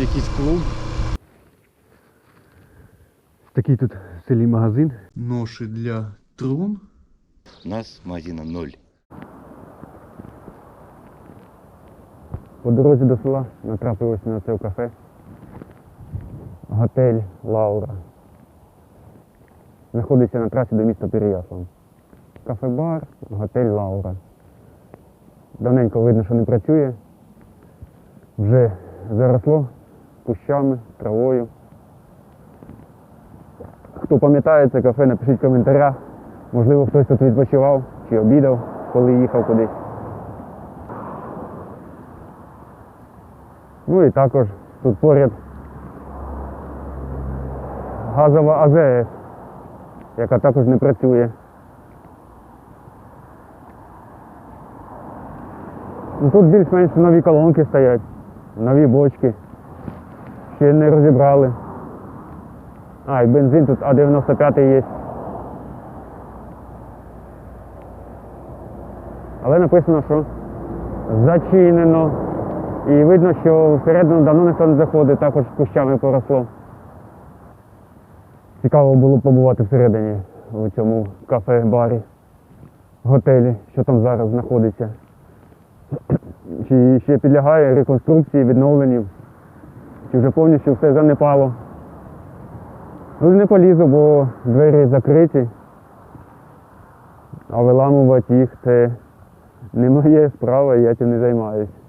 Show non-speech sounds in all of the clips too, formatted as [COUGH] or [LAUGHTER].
якийсь клуб. Такий тут в селі магазин. Ноші для трун. У нас магазина ноль. По дорозі до села натрапилися на це кафе. Готель Лаура. Знаходиться на трасі до міста Переяслав. Кафе-бар, готель Лаура. Давненько видно, що не працює. Вже заросло кущами, травою. Хто пам'ятає це кафе, напишіть в коментарях. Можливо, хтось тут відпочивав чи обідав, коли їхав кудись. Ну і також тут поряд газова АЗС, яка також не працює. Ну, тут більш-менш нові колонки стоять, нові бочки. Ще не розібрали. А, і бензин тут А95 є. Але написано, що зачинено. І видно, що всередину давно ніхто не заходить, також кущами поросло. Цікаво було побувати всередині у цьому кафе-барі, готелі, що там зараз знаходиться. Чи ще підлягає реконструкції, відновленню, чи вже повністю все занепало. Тут не полізу, бо двері закриті, а виламувати їх це не моє справа, я цим не займаюся.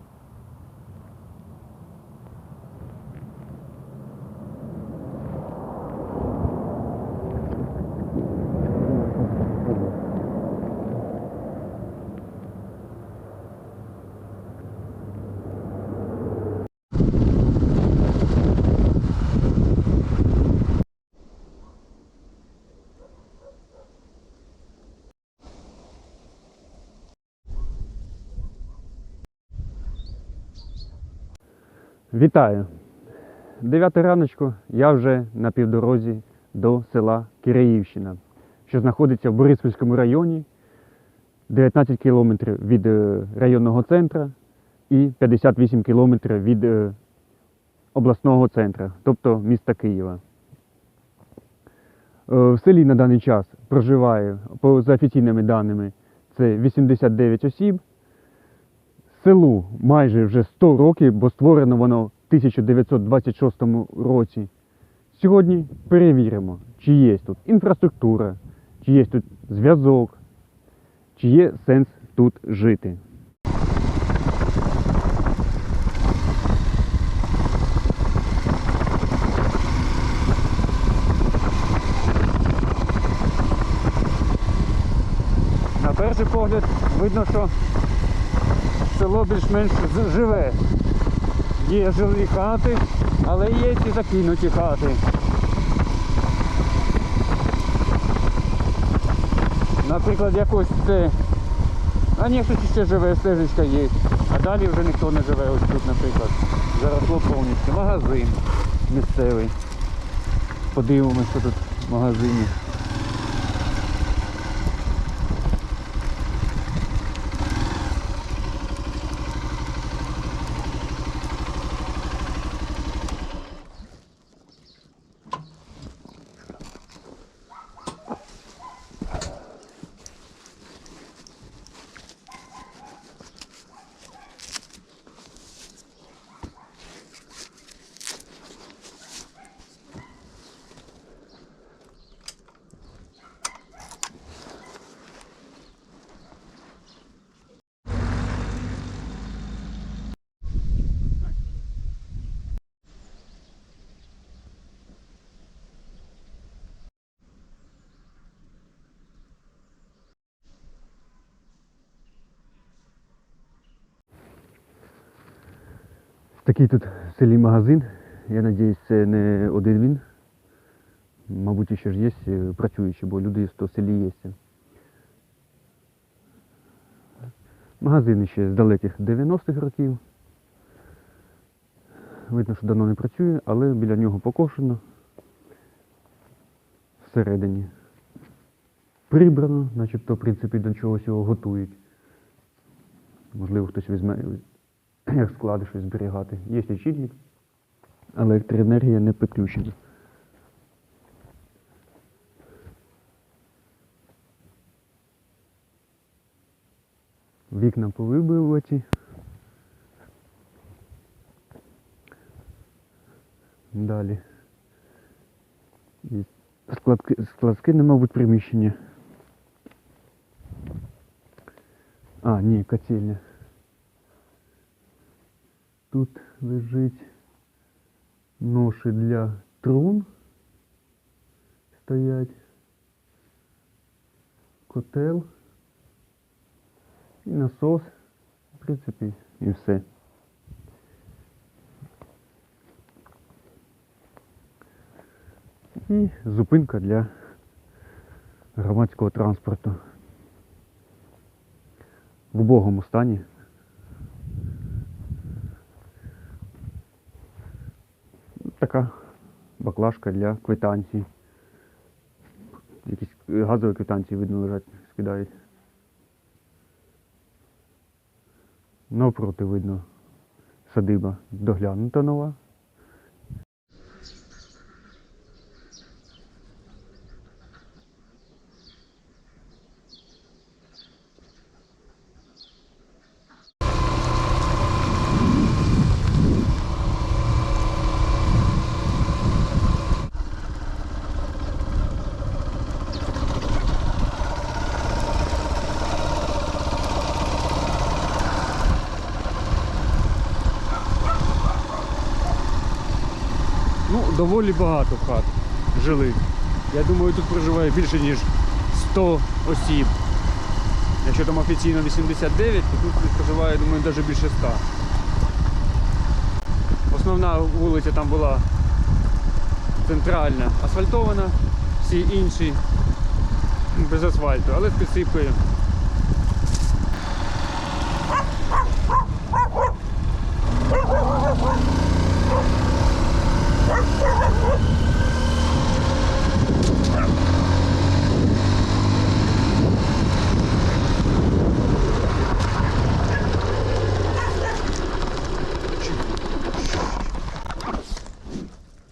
Вітаю! 9 раночку я вже на півдорозі до села Киреївщина, що знаходиться в Бориспільському районі, 19 кілометрів від е, районного центру і 58 кілометрів від е, обласного центру, тобто міста Києва. Е, В селі на даний час проживає, за офіційними даними, це 89 осіб. Селу майже вже 100 років, бо створено воно в 1926 році. Сьогодні перевіримо, чи є тут інфраструктура, чи є тут зв'язок, чи є сенс тут жити. На перший погляд видно, що село більш-менш живе. Є жилі хати, але є і закинуті хати. Наприклад, якось це. А ні, хтось ще живе, стежечка є. А далі вже ніхто не живе ось тут, наприклад. Заросло повністю. Магазин місцевий. Подивимося, що тут в магазині. Такий тут в селі магазин. Я сподіваюся, це не один він. Мабуть, ще ж є е, працюючі, бо люди в селі є. Магазин ще з далеких 90-х років. Видно, що давно не працює, але біля нього покошено. Всередині. Прибрано, начебто, в принципі, до чогось його готують. Можливо, хтось візьме як склади щось зберігати. Є лічильник, електроенергія не підключена. Вікна повибиваті. Далі. І складки, складське, мабуть, приміщення. А, ні, котельня. Тут лежить ноші для трун. Стоять. Котел. І насос. В принципі, і все. І зупинка для громадського транспорту. В убогому стані. Така баклажка для квитанцій. Якісь е, газові квитанції, видно, лежать, скидають. Навпроти видно садиба доглянута нова. Ну, доволі багато хат жилих. Я думаю, тут проживає більше, ніж 100 осіб. Якщо там офіційно 89, то тут проживає, думаю, навіть більше 100. Основна вулиця там була центральна, асфальтована, всі інші без асфальту, але з підсипкою.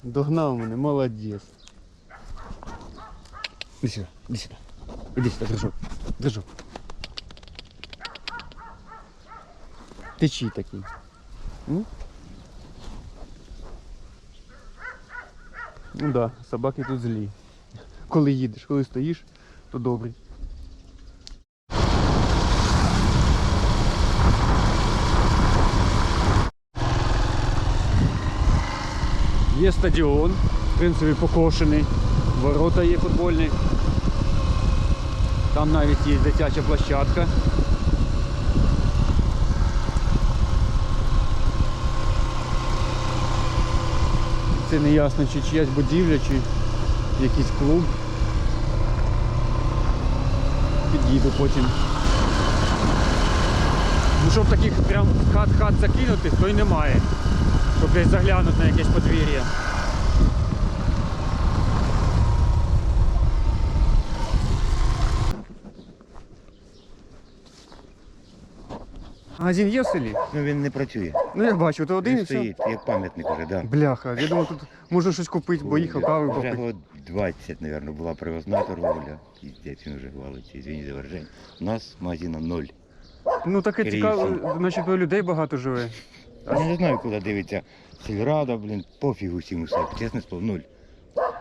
Догнав мене, молодець. Іди сюди, іди сюди. Іди сюди, держу. Держу. Ти чий такий? М? Ну да, собаки тут злі. Коли їдеш, коли стоїш, то добрі. Є стадіон, в принципі, покошений, ворота є футбольні. Там навіть є дитяча площадка. Це не ясно, чи чиясь будівля, чи якийсь клуб. Під'їду потім. Ну щоб таких прям хат-хат закинутих, то й немає. Щоб десь заглянути на якесь подвір'я. Магазин є в селі? Ну він не працює. Ну я бачу, то один Він і все. стоїть, як пам'ятник уже, да. Бляха, я думав, тут можна щось купити, бо їхав кави Вже попити. год 20, мабуть, була привозна торговля. Піздець, він вже валиться, извині за враження. У нас магазина ноль. Ну таке цікаво, значить людей багато живе. Я не знаю, куди дивиться сільрада, блін, пофігу всім усе, чесне слово, нуль.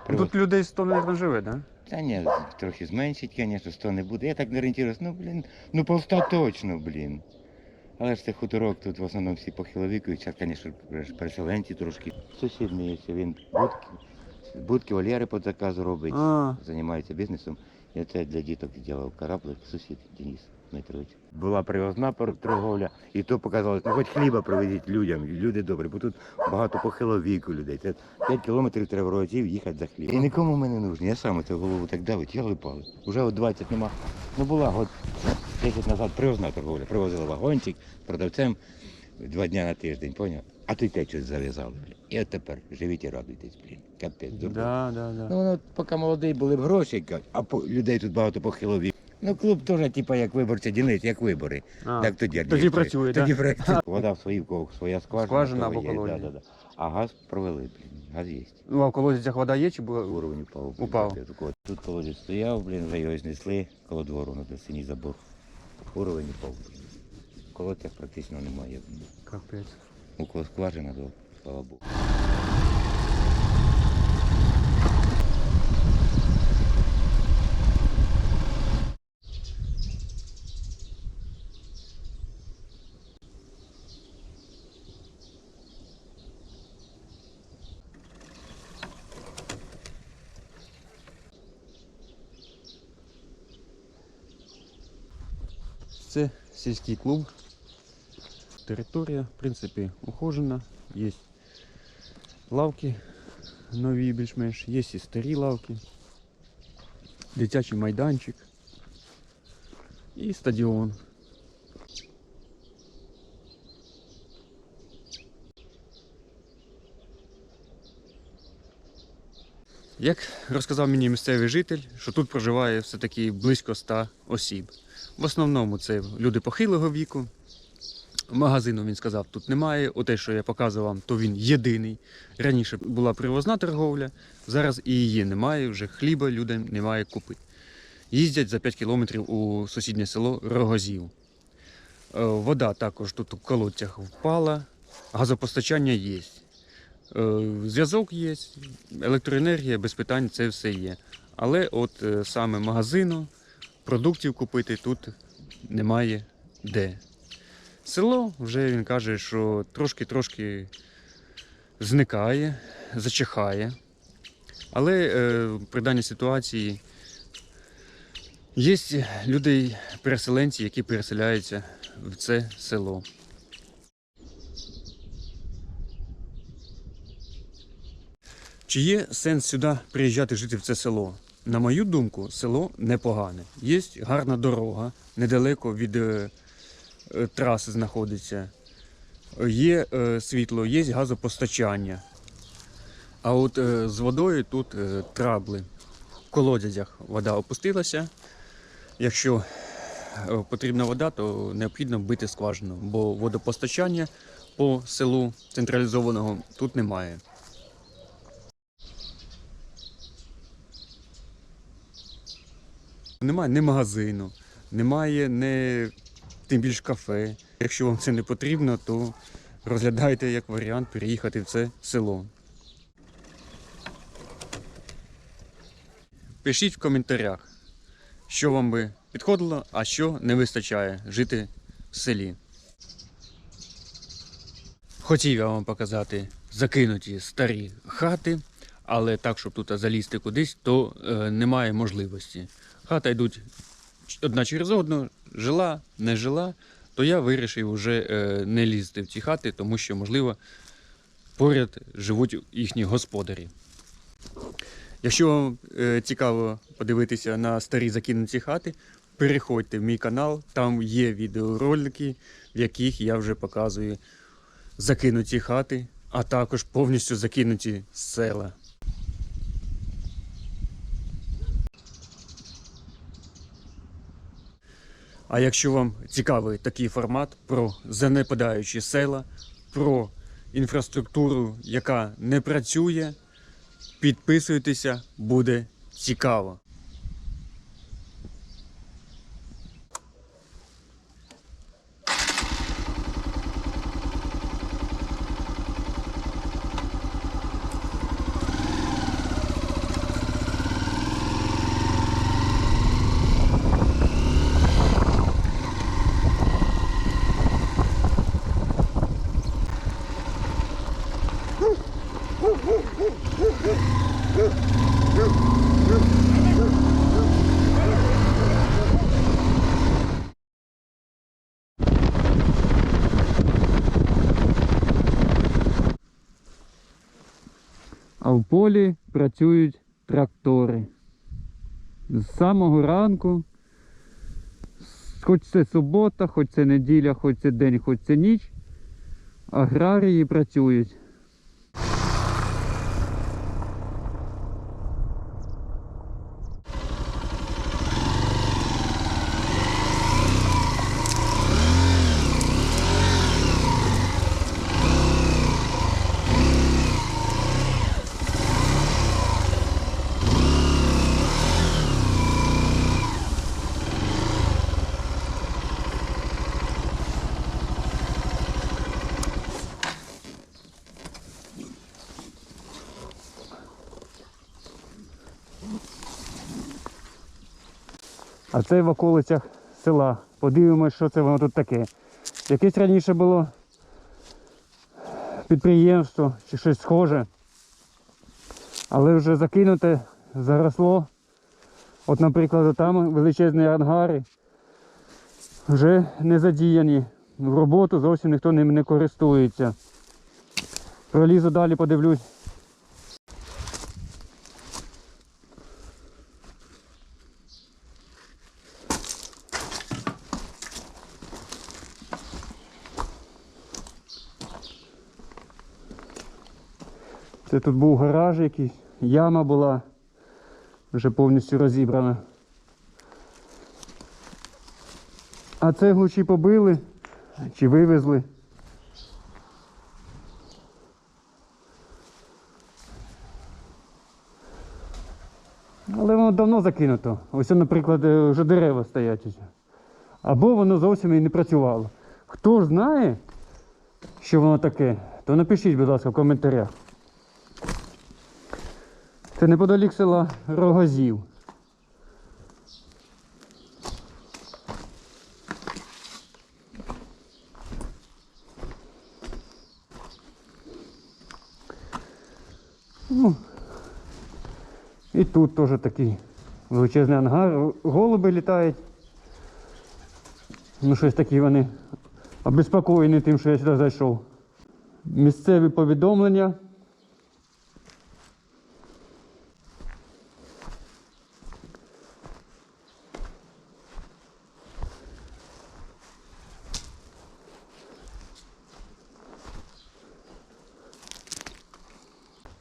Привоз- Тут людей 100, мабуть, живе, так? Да? Та ні, трохи зменшить, звісно, 100 не буде. Я так не орієнтуюсь, ну, блін, ну полста точно, блін. Але ж це хуторок, тут в основному всі похиловіки, зараз, звісно, переселенці трошки. Сусід мій, є, він будки, будки Валєри під заказ робить, А, займається бізнесом. Я це для діток зробив кораблик, сусід Денис Дмитрович. Була привозна торговля, і то показалось, ну хоч хліба привезіть людям, люди добрі, бо тут багато похилого віку людей. Це 5 кілометрів треба в рогатів їхати за хліб. І нікому мене не нужно. Я сам це голову так давить, я пали. Уже от 20 нема. Ну була год 10 назад привозна торговля. Привозили вагончик продавцем два дня на тиждень, поняв? А й те щось зав'язали. блін. І от тепер живіть і радуйтесь, блін. Капець, дурно. да, да, Ну да. воно от поки молодий були б гроші, а людей тут багато похилові. Ну клуб теж, типу, як виборця дільниць, як вибори. А, Так тоді, тоді працює, тоді так? працює. [LAUGHS] Вода в своїй кого своя скважина. Скважина або є, да, да, да. А газ провели, блін, газ є. Ну, а в колодязях вода є чи була? Уровень упав. блін, Упав. От Тут колодязь стояв, блін, вже його знесли коло двору на синій забор. Уровень упав. блін. В колодцях практично немає. блін. Капець. У кого скважина, то слава Богу. Це сільський клуб. Територія, в принципі, ухожена. Є лавки нові більш-менш, є і старі лавки, дитячий майданчик і стадіон. Як розказав мені місцевий житель, що тут проживає все-таки близько 100 осіб. В основному це люди похилого віку. Магазину він сказав, тут немає. Оте, що я показував то він єдиний. Раніше була привозна торговля, зараз і її немає, вже хліба людям немає купити. Їздять за 5 кілометрів у сусіднє село Рогозів. Е, Вода також тут у колодцях впала, газопостачання є. Е, Зв'язок є, електроенергія, без питань це все є. Але от е, саме магазину, продуктів купити тут немає де. Село вже він каже, що трошки-трошки зникає, зачихає. Але е, при даній ситуації є людей, переселенці, які переселяються в це село. Чи є сенс сюди приїжджати жити в це село? На мою думку, село непогане. Є гарна дорога, недалеко від е, е, траси знаходиться. Є е, світло, є газопостачання. А от е, з водою тут е, трабли. В колодязях вода опустилася. Якщо е, потрібна вода, то необхідно бити скважину, бо водопостачання по селу централізованого тут немає. Немає ні магазину, немає ні тим більш кафе. Якщо вам це не потрібно, то розглядайте як варіант переїхати в це село. Пишіть в коментарях, що вам би підходило, а що не вистачає жити в селі. Хотів я вам показати закинуті старі хати, але так, щоб тут залізти кудись, то е, немає можливості. Хата йдуть одна через одну, жила, не жила, то я вирішив вже е, не лізти в ці хати, тому що, можливо, поряд живуть їхні господарі. Якщо вам е, цікаво подивитися на старі закинуті хати, переходьте в мій канал, там є відеоролики, в яких я вже показую закинуті хати, а також повністю закинуті села. А якщо вам цікавий такий формат про занепадаючі села, про інфраструктуру, яка не працює, підписуйтеся, буде цікаво. А в полі працюють трактори. З самого ранку, хоч це субота, хоч це неділя, хоч це день, хоч це ніч, аграрії працюють. А це в околицях села. Подивимось, що це воно тут таке. Якесь раніше було підприємство чи щось схоже. Але вже закинуте, заросло. От, наприклад, там величезні ангари вже не задіяні. В роботу зовсім ніхто ним не користується. Пролізу далі, подивлюсь. Це тут був гараж якийсь, яма була вже повністю розібрана. А цеглу чи побили, чи вивезли. Але воно давно закинуто. Ось, наприклад, е, вже дерева стоять. Або воно зовсім і не працювало. Хто ж знає, що воно таке, то напишіть, будь ласка, в коментарях. Це неподалік села Рогозів. Ну, і тут теж такий величезний ангар. Голуби літають. Ну, щось такі вони обеспокоєні тим, що я сюди зайшов. Місцеві повідомлення.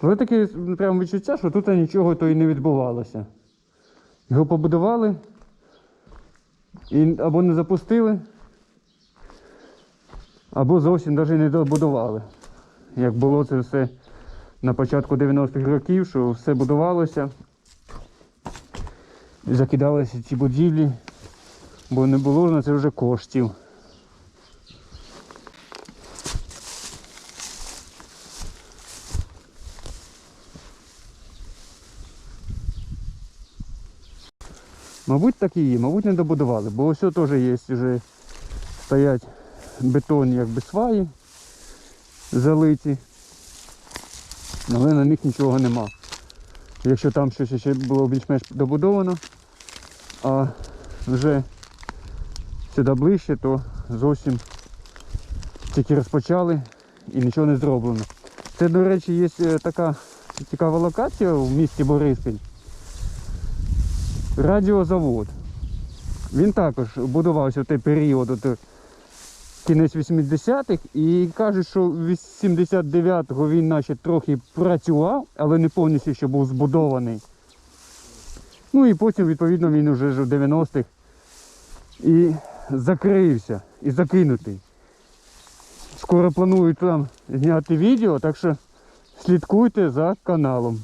Але таке прямо відчуття, що тут нічого то і не відбувалося. Його побудували і або не запустили, або зовсім навіть не добудували. Як було це все на початку 90-х років, що все будувалося, закидалися ці будівлі, бо не було на це вже коштів. Мабуть, так і є, мабуть, не добудували, бо ось теж є вже стоять бетонні якби сваї залиті, але на них нічого нема. Якщо там щось ще було більш-менш добудовано, а вже сюди ближче, то зовсім тільки розпочали і нічого не зроблено. Це, до речі, є е, така цікава локація в місті Бориспіль. Радіозавод. Він також будувався в той період, от, е, кінець 80-х, і кажуть, що 89-го він наче трохи працював, але не повністю ще був збудований. Ну і потім, відповідно, він вже в 90-х і закрився, і закинутий. Скоро планують там зняти відео, так що слідкуйте за каналом.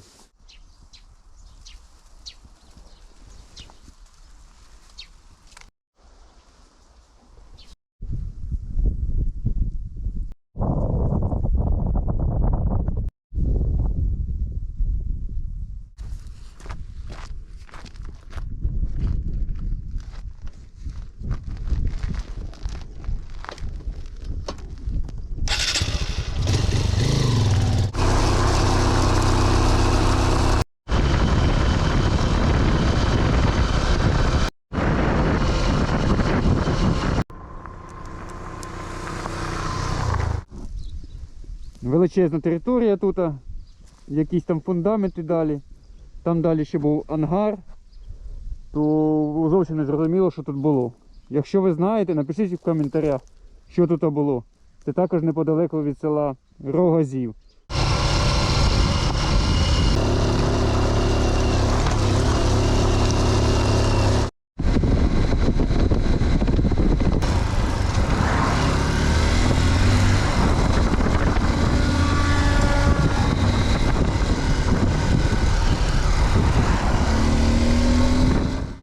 Величезна територія тут, якісь там фундаменти далі. Там далі ще був ангар, то зовсім не зрозуміло, що тут було. Якщо ви знаєте, напишіть в коментарях, що тут було. Це також неподалеку від села Рогозів.